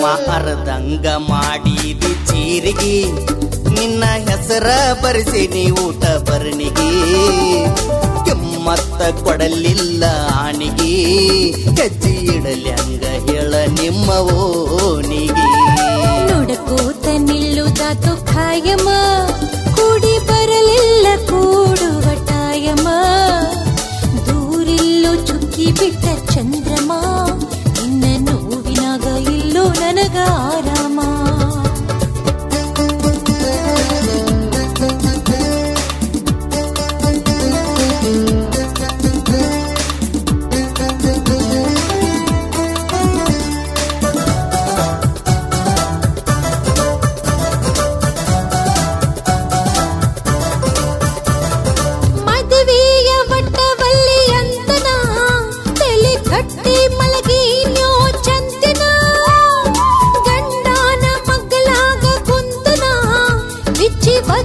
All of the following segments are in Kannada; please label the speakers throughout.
Speaker 1: ಜೀವ ಅರ್ಧಂಗ ಮಾಡಿದಿ ಚೀರಿಗೆ. ನಿನ್ನ ಹೆಸರ ಬರೆಸಿನಿ ಊಟ ಬರ್ಣಿಗೆ. ಕೆಮ್ಮತ್ತ ಕೊಡಲಿಲ್ಲ ಆಣಿಗೆ. ಹೆಜ್ಜೆ ಇಡಲಿ ಹಂಗ ಹೇಳ ನಿಮ್ಮ ಓನಿಗೆ
Speaker 2: ನುಡಕೋತ ನಿಲ್ಲುದ ಖಾಯಮ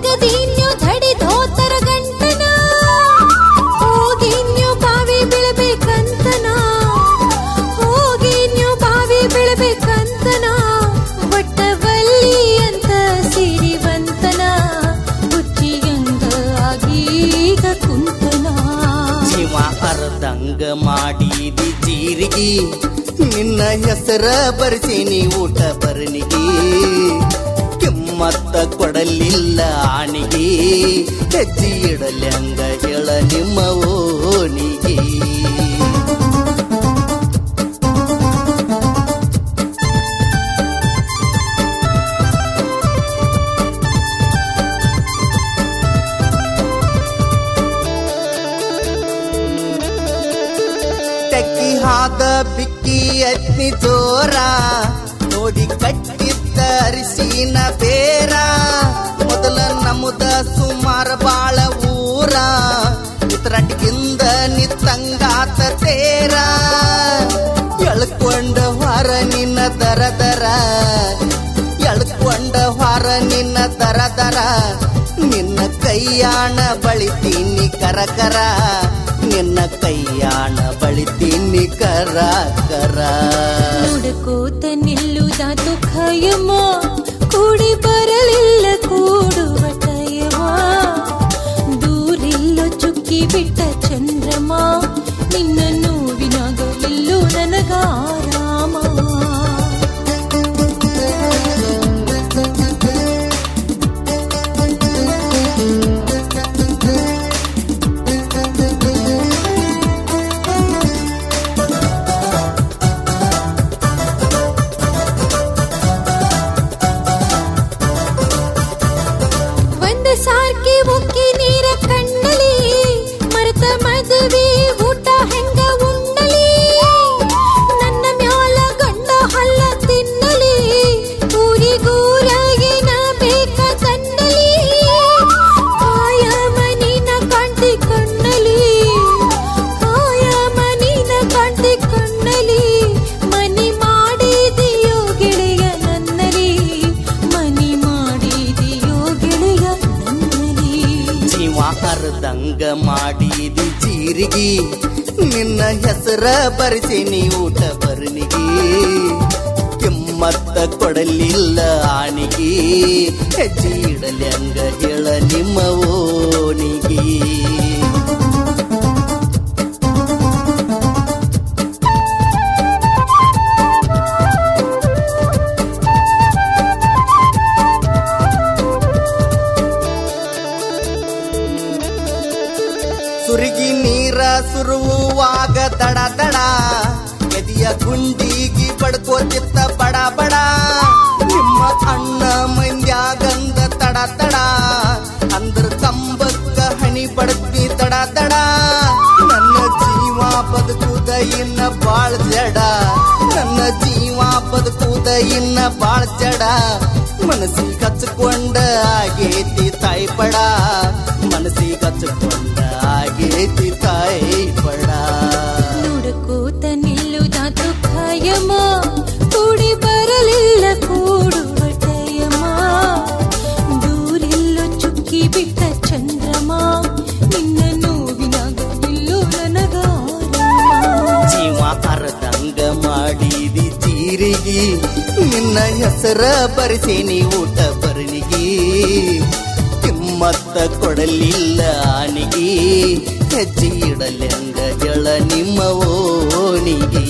Speaker 2: ಬಗದಿನ್ಯೋ ಧಡಿದೋತರ ಗಂಟನ. ಹೋಗಿನ್ಯು ಬಾವಿ ಬೀಳ್ಬೇಕಂತನ. ಹೋಗಿನ್ಯು ಬಾವಿ ಬೀಳ್ಬೇಕಂತನ. ವಟ್ಟವಲ್ಲಿ ಅಂತ ಸಿರಿವಂತನ ಬುಚ್ಚಿಯಂಗ ಆಗೀಗ ಕುಂತನ.
Speaker 1: ಜೀವ ಅರ್ಧಂಗ ಮಾಡಿದಿ ಜೀರಿಗೆ. ನಿನ್ನ ಹೆಸರ ಬರ್ಸಿನಿ ಊಟ ಬರ್ನಿಗೆ. ಕೆಮ್ಮತ್ತ ಕೊಡಲಿಲ್ಲ ಆಣಿಗೆ. ಹೆಜ್ಜಿ ಇಡಲಿ ಹಂಗ ಹೇಳ ನಿಮ್ಮ ಓಣಿಗೆ. ಬಿಕ್ಕಿ ಅತ್ನಿ ಜೋರ ನೋಡಿ ಕಟ್ಟಿದ್ದ ಅರಿಶಿನ ಬೇರ ಮೊದಲ ನಮುದ ಸುಮಾರ ಬಾಳ ಊರ ಉತ್ತರಾಟಿಗಿಂದ ನಿತ್ತಂಗಾತ ತೇರ ಎಳ್ಕೊಂಡ ಹೊರ ನಿನ್ನ ದರ ದರ ಎಳ್ಕೊಂಡ ಹೊರ ನಿನ್ನ ದರ ದರ ನಿನ್ನ ಕೈಯಾಣ ಬಳಿತೀನಿ ಕರ ಕರ ನಿನ್ನ ಕೈಯಾಣ ಬಳಿತೀನಿ ಕರ ಕರ
Speaker 2: जा तो खाय
Speaker 1: मोर ಅರ್ಧಂಗ ಮಾಡಿದಿ ಜೀರಿಗಿ. ನಿನ್ನ ಹೆಸರ ಬರೆಸಿನಿ ಊಟ ಬರ್ನಿಗಿ. ಕೆಮ್ಮತ್ತ ಕೊಡಲಿಲ್ಲ ಆಣಿಗಿ ಹೆಜ್ಜೆ ಇಡಲಿ ಹಂಗ ಸುರುವಾಗ ತಡ ತಡ. ಎದಿಯ ಗುಂಡಿಗಿ ಬಡ್ಕೋತಿತ್ತ ಬಡ ಬಡ ನಿಮ್ಮ ಅಣ್ಣ ಮಂದ್ಯಾಗಂದ ತಡ ತಡ. ಅಂದ್ರ ಕಂಬಕ್ಕ ಹಣಿ ಬಡ್ತಿ ತಡ ತಡ. ನನ್ನ ಜೀವ ಬದುಕುದ ಇನ್ನ ಬಾಳ್ ಜಡ. ನನ್ನ ಜೀವ ಬದುಕುದ ಇನ್ನ ಬಾಳ್ ಜಡ. ಮನಸ್ಸಿಗೆ ಕಚ್ಕೊಂಡ ಆಗೇತಿ ತಾಯಿ ನಿನ್ನ ಹೆಸರ ಬರೆಸೇನಿ ಊಟ ಬರಣಿಗಿ ಕಿಮ್ಮತ್ತ ಕೊಡಲಿಲ್ಲ ಆನಿಗಿ ಹೆಜ್ಜೆ ಇಡಲೆಂಗ ಜಳ ನಿಮ್ಮ ಓಣಿಗಿ.